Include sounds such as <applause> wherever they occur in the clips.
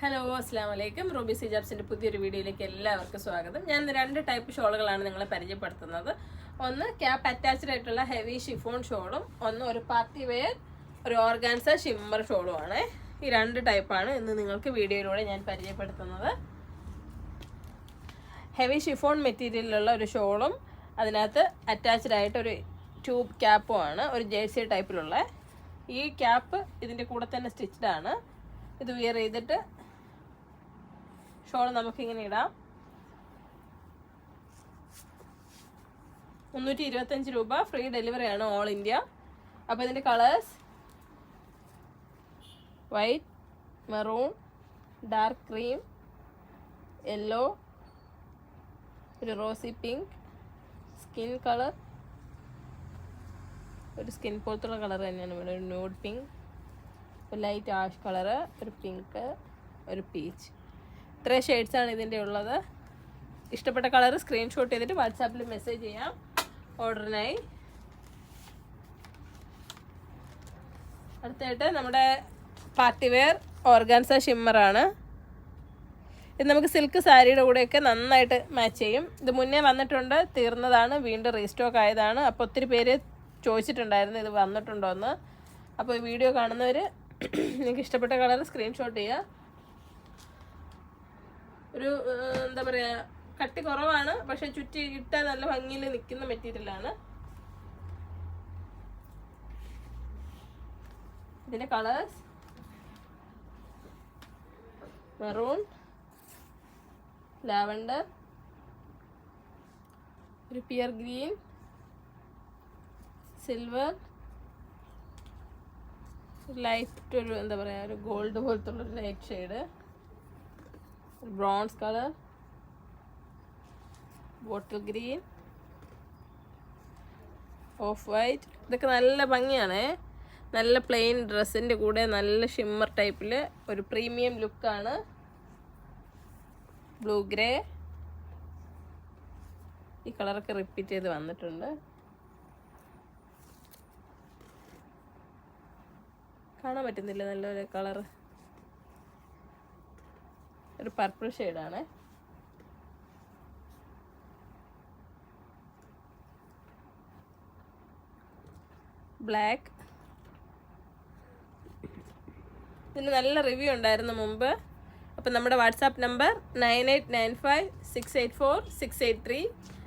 Hello അസ്സാം വലൈക്കും Ruby സിജാബ്സിന്റെ പുതിയൊരു വീഡിയോയിലേക്ക് എല്ലാവർക്കും സ്വാഗതം. ഞാൻ രണ്ട് ടൈപ്പ് ഷോളുകളാണ് നിങ്ങളെ പരിചയപ്പെടുത്തുന്നത്. ഒന്ന് ക്യാപ്പ് അറ്റാച്ച്ഡ് ആയിട്ടുള്ള ഹെവി ഷിഫോൺ ഷോളും ഒന്ന് ഒരു പാർട്ടി വെയർ ഒരു ഓർഗാൻസ ഷിമ്മർ ഷോളുമാണ്. ഈ രണ്ട് ടൈപ്പാണ് ഇന്ന് നിങ്ങൾക്ക് വീഡിയോയിലൂടെ ഞാൻ പരിചയപ്പെടുത്തുന്നത്. ഹെവി ഷിഫോൺ മെറ്റീരിയലിലുള്ള ഒരു ഷോളും അതിനകത്ത് അറ്റാച്ച്ഡ് ആയിട്ട് ഒരു ട്യൂബ് ക്യാപ്പും ആണ് ഒരു ജേഴ്സി ടൈപ്പിലുള്ള ഈ ക്യാപ്പ് ഇതിന്റെ കൂടെ തന്നെ സ്റ്റിച്ച്ഡാണ് ഇത് വിയർ ചെയ്തിട്ട് ഷോൾ നമുക്കിങ്ങനെ ഇടാം. മുന്നൂറ്റി ഇരുപത്തഞ്ച് രൂപ ഫ്രീ ഡെലിവറി ആണ് ഓൾ ഇന്ത്യ. അപ്പോൾ ഇതിന്റെ colours white maroon dark cream yellow ഒരു റോസി പിങ്ക് സ്കിൻ കളർ ഒരു സ്കിൻ പോലത്തുള്ള കളർ തന്നെയാണ് ഇവിടെ. ഒരു ന്യൂഡ് പിങ്ക് ഒരു ലൈറ്റ് ആഷ് കളറ് ഒരു പിങ്ക് ഒരു പീച്ച്. ഇത്രയും ഷെയ്ഡ്സാണ് ഇതിന്റെ ഉള്ളത്. ഇഷ്ടപ്പെട്ട കളർ സ്ക്രീൻഷോട്ട് ചെയ്തിട്ട് വാട്സാപ്പിൽ മെസ്സേജ് ചെയ്യാം. ഓർഡറിനായി അടുത്തായിട്ട് നമ്മുടെ പാർട്ടി വെയർ ഓർഗാൻസ ഷിമ്മറാണ് ഇത് നമുക്ക് സിൽക്ക് സാരിയുടെ കൂടെയൊക്കെ നന്നായിട്ട് മാച്ച് ചെയ്യും. ഇത് മുന്നേ വന്നിട്ടുണ്ട് തീർന്നതാണ് വീണ്ടും റീസ്റ്റോക്ക് ആയതാണ്. അപ്പോൾ ഒത്തിരി പേര് ചോദിച്ചിട്ടുണ്ടായിരുന്നു ഇത് വന്നിട്ടുണ്ടോ എന്ന് അപ്പോൾ വീഡിയോ കാണുന്നവർ <clears throat> നിങ്ങൾക്ക് ഇഷ്ടപ്പെട്ട കളർ സ്ക്രീൻഷോട്ട് ചെയ്യുക. ഒരു എന്താ പറയുക കട്ടി കുറവാണ് പക്ഷെ ചുറ്റി ഇട്ടാൽ നല്ല ഭംഗിയിൽ നിൽക്കുന്ന മെറ്റീരിയലാണ് ഇതിന്റെ കളേഴ്സ്? മെറൂൺ ലാവണ്ടർ ഒരു പിയർ ഗ്രീൻ സിൽവർ ലൈറ്റ് ഒരു എന്താ പറയുക ഒരു gold പോലത്തുള്ളൊരു light shade. Bronze colour bottle green off white ഇതൊക്കെ നല്ല ഭംഗിയാണേ. നല്ല പ്ലെയിൻ ഡ്രസ്സിന്റെ കൂടെ നല്ല ഷിമ്മർ ടൈപ്പിൽ ഒരു പ്രീമിയം ലുക്കാണ് ബ്ലൂ ഗ്രേ ഈ കളറൊക്കെ റിപ്പീറ്റ് ചെയ്ത് വന്നിട്ടുണ്ട്. കാണാൻ പറ്റുന്നില്ല നല്ലൊരു കളറ് ഒരു പർപ്പിൾ ഷെയ്ഡാണ് ബ്ലാക്ക് ഇതിന് നല്ല റിവ്യൂ ഉണ്ടായിരുന്നു മുമ്പ്. അപ്പം നമ്മുടെ WhatsApp number nine eight nine five six eight four six eight three.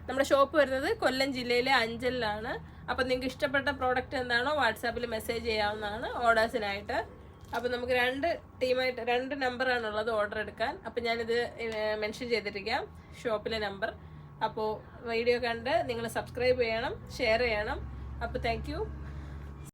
നമ്മുടെ ഷോപ്പ് വരുന്നത് കൊല്ലം ജില്ലയിലെ അഞ്ചലിലാണ്. അപ്പം നിങ്ങൾക്ക് ഇഷ്ടപ്പെട്ട പ്രോഡക്റ്റ് എന്താണോ വാട്സാപ്പിൽ മെസ്സേജ് ചെയ്യാവുന്നതാണ് ഓർഡേഴ്സിനായിട്ട് അപ്പം നമുക്ക് രണ്ട് ടീമായിട്ട് രണ്ട് നമ്പർ ഉള്ളത് ഓർഡർ എടുക്കാൻ. അപ്പം ഞാനിത് മെൻഷൻ ചെയ്തിരിക്കാം. ഷോപ്പിലെ നമ്പർ അപ്പോൾ വീഡിയോ കണ്ട് നിങ്ങൾ സബ്സ്ക്രൈബ് ചെയ്യണം ഷെയർ ചെയ്യണം. അപ്പോൾ താങ്ക്